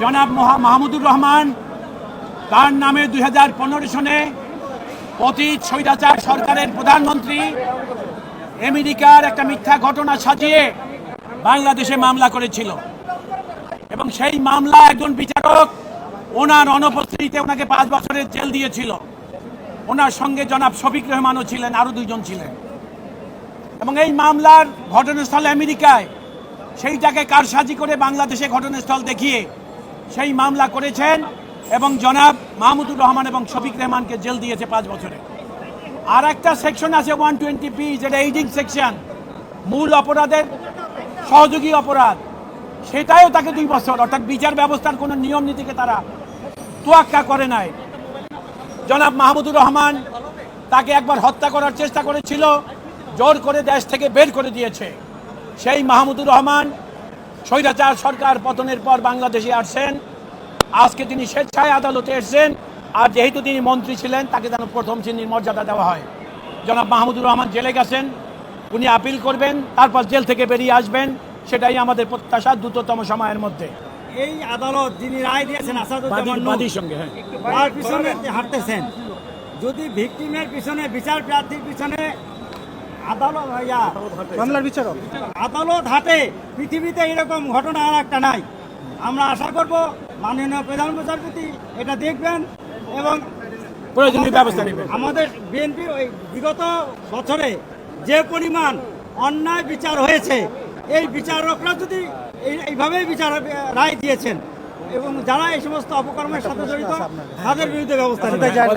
জনাব মহা- মাহমুদুর রহমান, তার নামে দুই হাজার পনেরো সনে পতিত স্বৈরাচার সরকারের প্রধানমন্ত্রী আমেরিকার একটা মিথ্যা ঘটনা সাজিয়ে বাংলাদেশে মামলা করেছিল। এবং সেই মামলা একজন বিচারক ওনার অনুপস্থিতিতে ওনাকে পাঁচ বছরের জেল দিয়েছিল। ওনার সঙ্গে জনাব শফিক রহমানও ছিলেন, আরও দুইজন ছিলেন। এবং এই মামলার ঘটনাস্থল আমেরিকায় সেইটাকে কারসাজি করে বাংলাদেশে ঘটনাস্থল দেখিয়ে সেই মামলা করেছেন এবং জনাব মাহমুদুর রহমান এবং শফিক রহমানকে জেল দিয়েছে পাঁচ বছরে। আর একটা সেকশন আছে ওয়ান টোয়েন্টি পি যেটা এইডিং সেকশন মূল অপরাধের সহযোগী অপরাধ। সেটাও তাকে দুই বছর, অর্থাৎ বিচার ব্যবস্থার কোনো নিয়ম নীতিকে তারা তোয়াক্কা করে নাই। জনাব মাহমুদুর রহমান তাকে একবার হত্যা করার চেষ্টা করেছিল, জোর করে দেশ থেকে বের করে দিয়েছে। সেই মাহমুদুর রহমান স্বৈরাচার সরকার পতনের পর বাংলাদেশে আসছেন। আজকে তিনি স্বেচ্ছায় আদালতে এসেছেন আর যেহেতু তিনি মন্ত্রী ছিলেন তাকে যেন প্রথম শ্রেণির মর্যাদা দেওয়া হয়। জনাব মাহমুদুর রহমান জেলে গেছেন উনি আপিল করবেন তারপর জেল থেকে বেরিয়ে আসবেন সেটাই আমাদের প্রত্যাশা দ্রুততম সময়ের মধ্যে। এই আদালত যিনি রায় দিয়েছেন আসাদুজ্জামান সঙ্গে হ্যাঁ। পিছনে হাঁটতেছেন। যদি ভিকটিমের পিছনে বিচার প্রার্থীর পিছনে আদালত মামলার বিচারক। আদালত হাটে পৃথিবীতে এরকম ঘটনা আর একটা নাই। আমরা আশা করব মাননীয় প্রধান বিচারপতি এটা দেখবেন এবং প্রয়োজনীয় ব্যবস্থা নেবেন। আমাদের বিএনপি ওই বিগত বছরে যে পরিমাণ অন্যায় বিচার হয়েছে এই বিচারকরা যদি এই- এইভাবেই বিচার রায় দিয়েছেন এবং যারা এই সমস্ত অপকর্মের সাথে জড়িত তাদের বিরুদ্ধে ব্যবস্থা নেবেন।